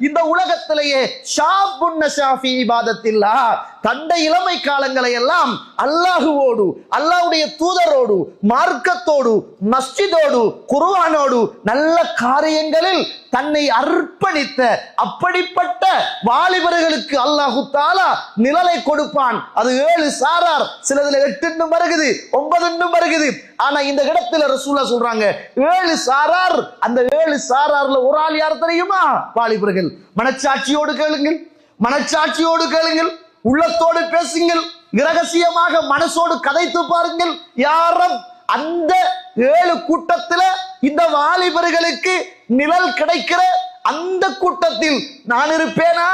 இந்த உலகத்திலேயே ஷாபுன் ஷாஃபி இபாதத்தில்லா தண்டை இளமை காலங்களை எல்லாம் அல்லாஹுவோடு அல்லாஹ்வுடைய தூதரோடு மார்க்கத்தோடு மஸ்ஜிதோடு குர்ஆனோடு நல்ல காரியங்களில் தன்னை அர்ப்பணித்த அப்படிப்பட்ட வாலிபர்களுக்கு அல்லாஹு தாலா நிழலை கொடுப்பான். அது ஏழு சாரார் சிலதுல எட்டு வருகுது ஒன்பது வருகுது. ஆனா இந்த இடத்துல ரசூலா சொல்றாங்க ஏழு சாரார் அந்த ஏழு சாரார்ல ஒரு ஆள் யார் தெரியுமா? வாலிபர்கள். மனச்சாட்சியோடு கேளுங்கள் மனச்சாட்சியோடு கேளுங்கள். உள்ளத்தோடு பேசுங்கள் இரகசியமாக மனசோடு கதைத்து பாருங்கள். யாரும் அந்த ஏழு கூட்டத்துல இந்த வாலிபர்களுக்கு நிழல் கிடைக்கிற அந்த கூட்டத்தில் நான் இருப்பேனா?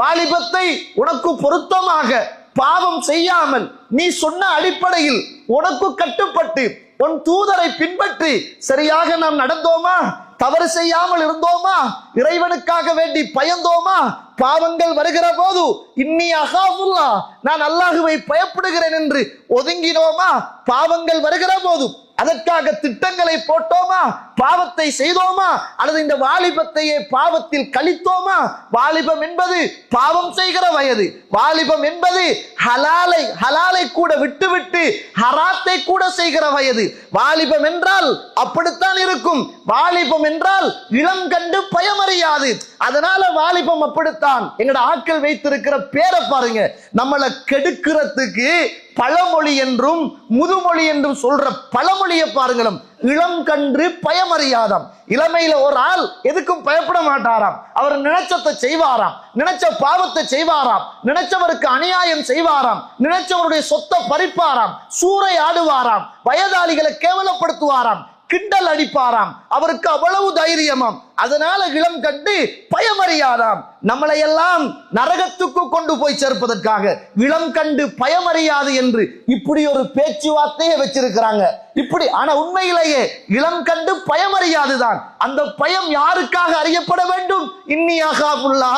வாலிபத்தை உனக்கு பொருத்தமாக பாவம் செய்யாமல் நீ சொன்ன அடிப்படையில் உனக்கு கட்டுப்பட்டு உன் தூதரை பின்பற்றி சரியாக நாம் நடந்தோமா? தவறு செய்யாமல் இருந்தோமா? இறைவனுக்காக வேண்டி பயந்தோமா? பாவங்கள் வருகிற போது இன்னி அகாவுல்லா நான் அல்லாஹுவை பயப்படுகிறேன் என்று ஒதுங்கினோமா? பாவங்கள் வருகிற போது அதற்காக திட்டங்களை போட்டோமா? பாவத்தை செய்தோமா? அல்லது இந்த வாலிபத்தையே பாவத்தில் கழித்தோமா? வாலிபம் என்பது பாவம் செய்கிற வயது. வாலிபம் என்பது ஹலாலை ஹலா ஹலாலை கூட விட்டுவிட்டு ஹராத்தை கூட செய்கிற வயது. வாலிபம் என்றால் அப்படித்தான் இருக்கும். வாலிபம் என்றால் இளம் கண்டு பயமறியாது. அதனால வாலிபம் அப்படித்தான். எங்கட ஆட்கள் வைத்திருக்கிற பேரை பாருங்க. நம்மளை கெடுக்கிறதுக்கு பழமொழி என்றும் முதுமொழி என்றும் சொல்ற பழமொழியை பாருங்களும் இளம் கன்று பயமறியாதாம். இளமையில ஒரு ஆள் எதுக்கும் பயப்பட மாட்டாராம். அவர் நினைச்சத்தை செய்வாராம். நினைச்ச பாவத்தை செய்வாராம். நினைச்சவருக்கு அநியாயம் செய்வாராம். நினைச்சவருடைய சொத்தை பறிப்பாராம். சூறை ஆடுவாராம் வயதாளிகளை கேவலப்படுத்துவாராம். கிண்டல் அடிப்பாராம். அவருக்கு அவ்வளவு தைரியமாம். அதனால இளம் கண்டு பயமறியாதாம் நம்மளை எல்லாம் நரகத்துக்கு கொண்டு போய் சேர்ப்பதற்காக இளம் கண்டு பயமறியாது என்று இப்படி ஒரு பேச்சுவார்த்தையை வச்சிருக்கிறாங்க. இப்படி ஆனா உண்மையிலேயே இளம் கண்டு பயமறியாதுதான். அந்த பயம் யாருக்காக அறியப்பட வேண்டும்? இன்னியாகாபுல்லா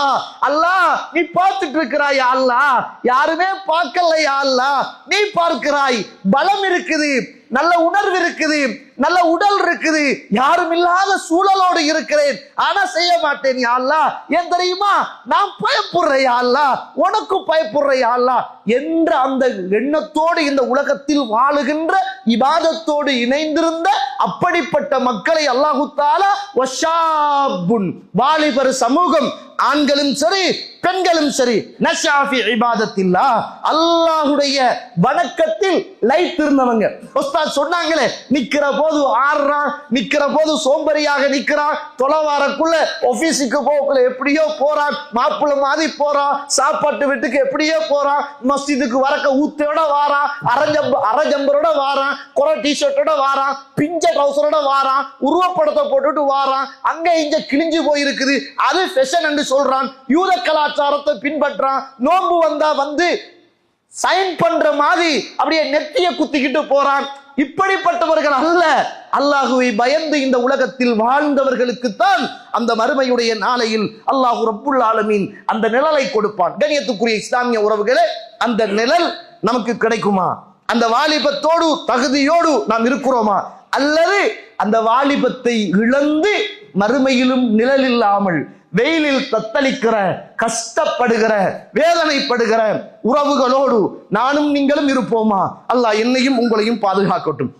அல்லா அல்லாஹ் நீ பார்த்துட்டு இருக்கிறாய் அல்லாஹ் யாருமே பார்க்கலையா அல்லாஹ் நீ பார்க்கிறாய். பலம் இருக்குது நல்ல உணர்வு இருக்குது. நல்ல உடல் இருக்குது. யாரும் இல்லாத சூழலோடு இருக்கிறேன். ஆனா செய்ய மாட்டேன் யாழ்லா ஏன் தெரியுமா? நான் பயப்படுற யாழ்லா உனக்கு பயப்படுறேன் யா என்ற அந்த எண்ணத்தோடு இந்த உலகத்தில் வாழுகின்ற இபாதத்தோடு இணைந்திருந்த அப்படிப்பட்ட மக்களை அல்லாஹு தாலா வாலிபர் சமூகம் ஆண்களும் சரி பெண்களும் சரி. நஷாஃபி இபாதத்தில்லா. அல்லாஹுடைய வணக்கத்தில் லைட் இருந்தவங்க. உஸ்தாத் சொன்னாங்களே நிக்கிற போது ஆடுறான் நிக்கிற போது சோம்பரியாக நிக்கிறான் தொலைவாரக்குள்ள ஆபீஸுக்கு போகக்குள்ள எப்படியோ போறான் மாப்பிள்ள மாதிரி போறான் சாப்பாட்டு வீட்டுக்கு எப்படியோ போறான் மஸ்ஜிதுக்கு வரக்க ஊத்தையோட வாரான் அரஞ்சம்ப அரஜம்பரோட வாரான் குறை டிஷர்ட்டோட வாரான் பிஞ்ச ட்ரௌசரோட வாரான் உருவப்படத்தை போட்டுட்டு வாரான் அங்க இங்க கிழிஞ்சு போயிருக்குது. அது ஃபெஷன் என்று சொல்றான் யூத கலாச்சாரத்தை பின்பற்றான் நோன்பு வந்தா வந்து சைன் பண்ற மாதிரி அப்படியே நெத்திய குத்திக்கிட்டு போறான். இப்படிப்பட்டவர்கள் அல்ல. அல்லாஹுவை பயந்து இந்த உலகத்தில் வாழ்ந்தவர்களுக்குத்தான் அந்த மறுமையுடைய நாளையில் அல்லாஹு ரப்புல் ஆலமீன் அந்த நிழலை கொடுப்பான். கணியத்துக்குரிய இஸ்லாமிய உறவுகளே அந்த நிழல் நமக்கு கிடைக்குமா? அந்த வாலிபத்தோடு தகுதியோடு நாம் இருக்கிறோமா? அல்லது அந்த வாலிபத்தை இழந்து மறுமையிலும் நிழல் இல்லாமல் வெயிலில் தத்தளிக்கிற கஷ்டப்படுகிற வேதனைப்படுகிற உறவுகளோடு நானும் நீங்களும் இருப்போமா? அல்லாஹ் என்னையும் உங்களையும் பாதுகாக்கட்டும்.